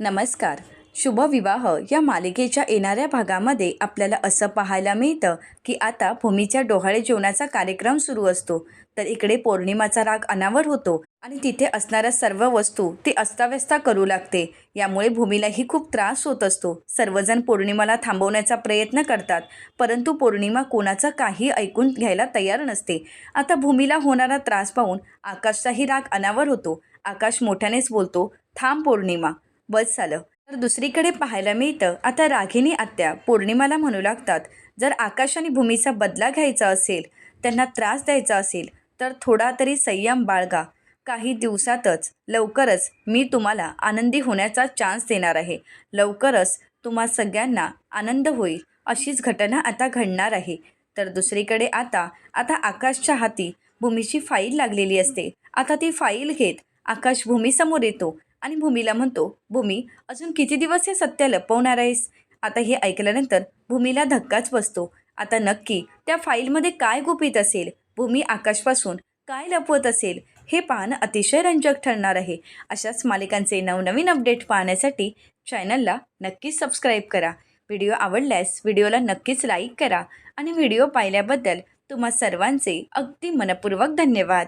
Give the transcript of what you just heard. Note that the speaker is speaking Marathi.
नमस्कार. शुभविवाह. या मालिकेच्या येणाऱ्या भागामध्ये आपल्याला असं पाहायला मिळतं की आता भूमीच्या डोहाळे जेवणाचा कार्यक्रम सुरू असतो. तर इकडे पौर्णिमाचा राग अनावर होतो आणि तिथे असणाऱ्या सर्व वस्तू ती अस्ताव्यस्त करू लागते. यामुळे भूमीलाही खूप त्रास होत असतो. सर्वजण पौर्णिमाला थांबवण्याचा प्रयत्न करतात परंतु पौर्णिमा कोणाचं काही ऐकून घ्यायला तयार नसते. आता भूमीला होणारा त्रास पाहून आकाशचाही राग अनावर होतो. आकाश मोठ्यानेच बोलतो थांब पौर्णिमा. बस झालं तर दुसरीकडे पाहायला मिळतं आता रागिनी आत्या पौर्णिमाला म्हणू लागतात जर आकाश आणि भूमीचा बदला घ्यायचा असेल त्यांना त्रास द्यायचा असेल तर थोडा तरी संयम बाळगा. काही दिवसातच लवकरच मी तुम्हाला आनंदी होण्याचा चान्स देणार आहे. लवकरच तुम्हा सगळ्यांना आनंद होईल अशीच घटना आता घडणार आहे. तर दुसरीकडे आता आता आकाशच्या हाती भूमीची फाईल लागलेली असते. आता ती फाईल घेत आकाश भूमीसमोर येतो. आणि भूमीला म्हणतो भूमी अजून किती दिवस हे सत्य लपवणार आहेस? आता हे ऐकल्यानंतर भूमीला धक्काच बसतो. आता नक्की त्या फाईलमध्ये काय गुपित असेल? भूमी आकाशपासून काय लपवत असेल? हे पाहणं अतिशय रंजक ठरणार आहे. अशाच मालिकांचे नवनवीन अपडेट पाहण्यासाठी चॅनलला नक्कीच सबस्क्राईब करा. व्हिडिओ आवडल्यास व्हिडिओला नक्कीच लाईक करा. आणि व्हिडिओ पाहिल्याबद्दल तुम्हा सर्वांचे अगदी मनपूर्वक धन्यवाद.